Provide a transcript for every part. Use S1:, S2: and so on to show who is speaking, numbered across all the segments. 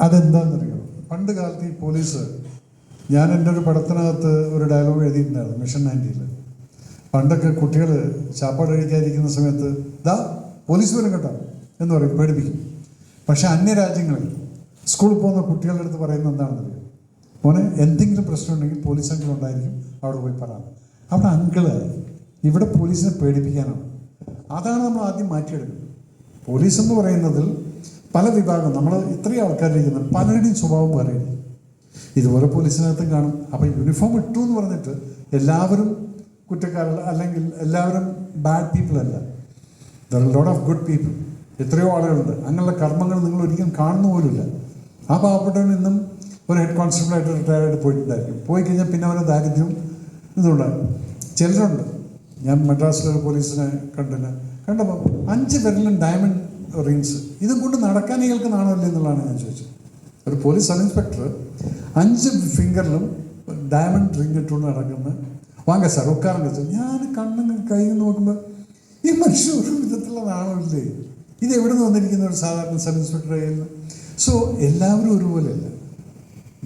S1: അതെന്താണെന്നറിയോ? പണ്ട് കാലത്ത് ഈ പോലീസ് ഞാൻ എന്റെ ഒരു പടത്തിനകത്ത് ഒരു ഡയലോഗ് എഴുതിയിട്ടുണ്ടായിരുന്നു മിഷൻ നയന്റിയിൽ പണ്ടൊക്കെ കുട്ടികൾ ചാപ്പാട് കഴിക്കാതിരിക്കുന്ന സമയത്ത് ദാ പോലീസ് വരും കേട്ടോ എന്ന് പറയും പേടിപ്പിക്കും. പക്ഷെ അന്യരാജ്യങ്ങളിൽ സ്കൂളിൽ പോകുന്ന കുട്ടികളുടെ അടുത്ത് പറയുന്നത് എന്താണെന്നറിയോ? മോനെ എന്തെങ്കിലും പ്രശ്നം ഉണ്ടെങ്കിൽ പോലീസ് അങ്കിൾ ഉണ്ടായിരിക്കും അവിടെ പോയി പറയാം അവിടെ അങ്കിൾ ഇവിടെ പോലീസിനെ പേടിപ്പിക്കാനാണ്. അതാണ് നമ്മൾ ആദ്യം മാറ്റിയെടുക്കുന്നത്. പോലീസ് എന്ന് പറയുന്നതിൽ പല വിഭാഗം നമ്മൾ ഇത്രയും ആൾക്കാരിരിക്കുന്നത് പലരുടെയും സ്വഭാവം പറയുന്നു ഇതുപോലെ പോലീസിനകത്തും കാണും. അപ്പം യൂണിഫോം ഇട്ടു എന്ന് പറഞ്ഞിട്ട് എല്ലാവരും കുറ്റക്കാരല്ല അല്ലെങ്കിൽ എല്ലാവരും ബാഡ് പീപ്പിൾ അല്ല. There lot of good people എത്രയോ ആളുകളുണ്ട്. അങ്ങനെയുള്ള കർമ്മങ്ങൾ നിങ്ങൾ ഒരിക്കലും കാണുന്ന പോലുമില്ല. ആ പാവപ്പെട്ടവൻ ഇന്നും ഒരു ഹെഡ് കോൺസ്റ്റബിളായിട്ട് റിട്ടയർ ആയിട്ട് പോയിട്ടുണ്ടായിരിക്കും. പോയി കഴിഞ്ഞാൽ പിന്നെ അവന് ദാരിദ്ര്യം ഇതുണ്ടാകും ചിലരുണ്ട്. ഞാൻ മദ്രാസിലൊരു പോലീസിനെ കണ്ടിന് കണ്ടപ്പോൾ അഞ്ച് പേരിലും ഡയമണ്ട് റിങ്സ് ഇതും കൊണ്ട് നടക്കാൻ ഇയാൾക്ക് നാണമല്ലേ എന്നുള്ളതാണ് ഞാൻ ചോദിച്ചത്. ഒരു പോലീസ് സബ് ഇൻസ്പെക്ടർ അഞ്ച് ഫിംഗറിലും ഡയമണ്ട് റിങ് ഇട്ടുകൊണ്ട് നടക്കുന്ന വാങ്ങ സാർ ഉക്കാറുണ്ട് സാർ ഞാൻ കണ്ണും കൈ നോക്കുമ്പോൾ ഈ മനുഷ്യൻ ഒരു വിധത്തിലുള്ള നാണമില്ലേ? ഇത് എവിടെ നിന്ന് വന്നിരിക്കുന്ന ഒരു സാധാരണ സബ് ഇൻസ്പെക്ടർ സോ എല്ലാവരും ഒരുപോലെയല്ല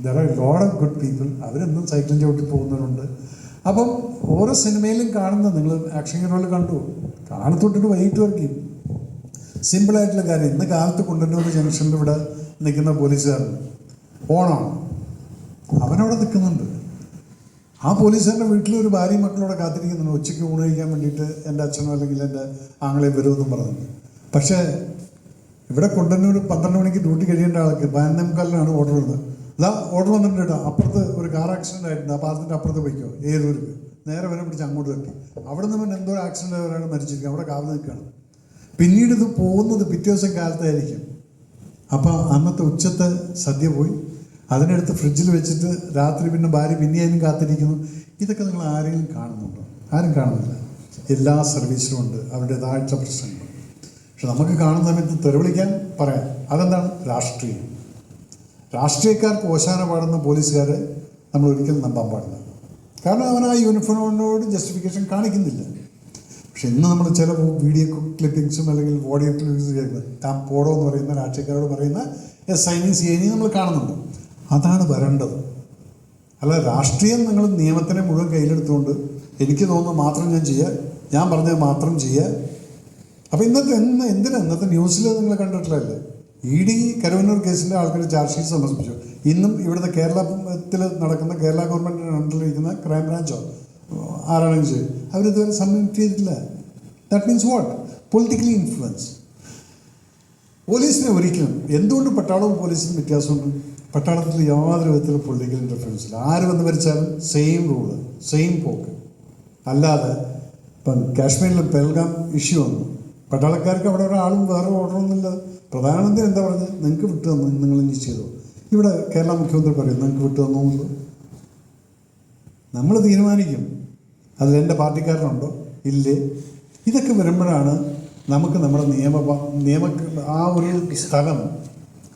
S1: there are lot of good people അവരെന്നും cycle ചവിട്ടി പോകുന്നവരുണ്ട്. അപ്പം ഓരോ സിനിമയിലും കാണുന്ന നിങ്ങൾ ആക്ഷൻ ഹീറോയിൽ കണ്ടു. കാണത്തൊട്ടിട്ട് വൈകിട്ട് വരയ്ക്കും. സിമ്പിളായിട്ടുള്ള കാര്യം. ഇന്ന് കാലത്ത് കൊണ്ടുവന്നൂർ ജംഗ്ഷനിൽ ഇവിടെ നിൽക്കുന്ന പോലീസുകാരൻ ഓണം അവനവിടെ നിൽക്കുന്നുണ്ട്. ആ പോലീസുകാരന്റെ വീട്ടിൽ ഒരു ഭാര്യയും മക്കളോടെ കാത്തിരിക്കുന്നുണ്ട് ഉച്ചയ്ക്ക് ഊണ് കഴിക്കാൻ വേണ്ടിയിട്ട് എന്റെ അച്ഛനോ അല്ലെങ്കിൽ എന്റെ ആങ്ങളെ വരുമെന്നും പറഞ്ഞു പക്ഷേ ഇവിടെ കൊണ്ടുവന്നൂർ പന്ത്രണ്ട് മണിക്ക് ഡ്യൂട്ടി കഴിയേണ്ട ആൾക്ക് പതിനൊന്നേ ഓർഡർ ഉള്ളത്. ഇതാ ഓർഡർ വന്നിട്ടുണ്ട് കേട്ടോ. അപ്പുറത്ത് ഒരു കാർ ആക്സിഡന്റ് ആയിട്ടുണ്ട്. ആ പാലത്തിന്റെ അപ്പുറത്ത് പോയിക്കോ. ഏതൊരു നേരെ വരെ പിടിച്ച് അങ്ങോട്ട് തട്ടി. അവിടെ നിന്ന് എന്തോ ആക്സിഡന്റ് ഒരാൾ മരിച്ചിരിക്കും അവിടെ കാവൽ നിൽക്കുകയാണ്. പിന്നീട് ഇത് പോകുന്നത് പിറ്റേ ദിവസം കാലത്തായിരിക്കും. അപ്പോൾ അന്നത്തെ ഉച്ചത്തെ സദ്യ പോയി. അതിനെടുത്ത് ഫ്രിഡ്ജിൽ വെച്ചിട്ട് രാത്രി പിന്നെ ഭാര്യ പിന്നെയും കാത്തിരിക്കുന്നു. ഇതൊക്കെ നിങ്ങൾ ആരെങ്കിലും കാണുന്നുണ്ടോ? ആരും കാണുന്നില്ല. എല്ലാ സർവീസിലും ഉണ്ട്. അവരുടേതായിട്ടുള്ള പ്രശ്നങ്ങൾ. പക്ഷെ നമുക്ക് കാണുന്ന സമയത്ത് തെരുവിളിക്കാൻ പറയാം. അതെന്താണ്? രാഷ്ട്രീയം. രാഷ്ട്രീയക്കാർക്ക് ഓശാന പാടുന്ന പോലീസുകാരെ നമ്മൾ ഒരിക്കലും നമ്പാൻ പാടില്ല. കാരണം അവൻ ആ യൂണിഫോമിനോട് ജസ്റ്റിഫിക്കേഷൻ കാണിക്കുന്നില്ല. പക്ഷെ ഇന്ന് നമ്മൾ ചില വീഡിയോ ക്ലിപ്പിങ്സും അല്ലെങ്കിൽ ഓഡിയോ ക്ലിപ്പിങ്സും കേൾക്കുന്നത് താൻ പോടോ എന്ന് പറയുന്ന രാഷ്ട്രീയക്കാരോട് പറയുന്ന എസ് സൈനിങ് സി നമ്മൾ കാണുന്നുണ്ട്. അതാണ് വരേണ്ടത്. അല്ല രാഷ്ട്രീയം നിങ്ങൾ നിയമത്തിനെ മുഴുവൻ കയ്യിലെടുത്തുകൊണ്ട് എനിക്ക് തോന്നുന്നത് മാത്രം ഞാൻ ചെയ്യുക ഞാൻ പറഞ്ഞത് മാത്രം ചെയ്യുക അപ്പോൾ ഇന്നത്തെ എന്ന് എന്തിനാ ഇന്നത്തെ ന്യൂസിൽ നിങ്ങൾ കണ്ടിട്ടില്ലല്ലേ ഇ ഡി കരുവന്നൂർ കേസിന്റെ ആൾക്കാർ ചാർജ് ഷീറ്റ് സമർപ്പിച്ചു. ഇന്നും ഇവിടുത്തെ കേരളത്തിൽ നടക്കുന്ന കേരള ഗവൺമെന്റിന്റെ അണ്ടറിലിരിക്കുന്ന ക്രൈം ശരി അവരിതുവരെ സബ്മിറ്റ് ചെയ്തിട്ടില്ല. That means what politically influence പോലീസിനെ ഒരിക്കലും എന്തുകൊണ്ട് പട്ടാളവും പോലീസിനും വ്യത്യാസമുണ്ട്? പട്ടാളത്തിൽ യാതൊരു വിധത്തിലും പൊളിറ്റിക്കൽ ഇന്റർഫറൻസ് ഇല്ല. ആര് വന്ന് ഭരിച്ചാലും സെയിം റൂൾ സെയിം പോക്ക്. അല്ലാതെ ഇപ്പം കാശ്മീരിൽ പെൽഗാം ഇഷ്യൂ വന്നു. പട്ടാളക്കാർക്ക് അവിടെ ഒരാളും വേറെ ഓർഡറൊന്നുമില്ല പ്രധാനമന്ത്രി എന്താ പറഞ്ഞത്? നിങ്ങൾക്ക് വിട്ടു തന്നു നിങ്ങൾ ഇനി ചെയ്തു. ഇവിടെ കേരള മുഖ്യമന്ത്രി പറയും നിങ്ങൾക്ക് വിട്ടു തന്നു എന്നുള്ളത്. നമ്മൾ തീരുമാനിക്കും. അതിൽ എന്റെ പാർട്ടിക്കാരനുണ്ടോ? ഇല്ലേ. ഇതൊക്കെ വരുമ്പോഴാണ് നമുക്ക് നമ്മുടെ നിയമ നിയമ ആ ഒരു സ്ഥലം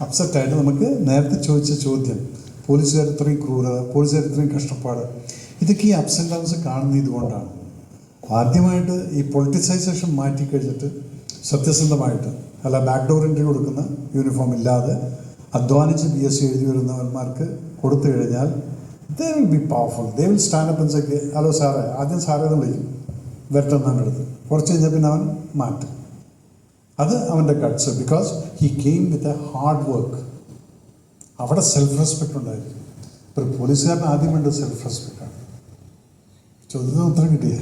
S1: അപ്സെറ്റായിട്ട് നമുക്ക് നേരത്തെ ചോദിച്ച ചോദ്യം. പോലീസുകാർ ഇത്രയും ക്രൂരത പോലീസുകാർ ഇത്രയും കഷ്ടപ്പാട്. ഇതൊക്കെ ഈ അപ്സ് ആൻഡ് ഡൗൺസ് കാണുന്ന ഇതുകൊണ്ടാണ്. ആദ്യമായിട്ട് ഈ പൊളിറ്റിസൈസേഷൻ മാറ്റിക്കഴിഞ്ഞിട്ട് സത്യസന്ധമായിട്ട് അല്ല ബാക്ക് ഡോർ എൻട്രി കൊടുക്കുന്ന യൂണിഫോം ഇല്ലാതെ അധ്വാനിച്ച് ബി എസ് സി എഴുതി വരുന്നവന്മാർക്ക് കൊടുത്തു കഴിഞ്ഞാൽ they will be powerful they will stand up സെക്ക് hello സാറേ ആദ്യം സാറേ എന്ന് വിളിക്കും. വരട്ടെന്നാണ് എടുത്ത് കുറച്ച് കഴിഞ്ഞാൽ പിന്നെ അവൻ മാറ്റും. അത് അവന്റെ guts because he came with a hard work അവിടെ സെൽഫ് റെസ്പെക്റ്റ് ഉണ്ടായിരിക്കും. ഒരു പോലീസുകാരൻ ആദ്യം വേണ്ടത് സെൽഫ് റെസ്പെക്റ്റാണ് ചോദ്യത്തിന് ഉത്തരം കിട്ടിയേ?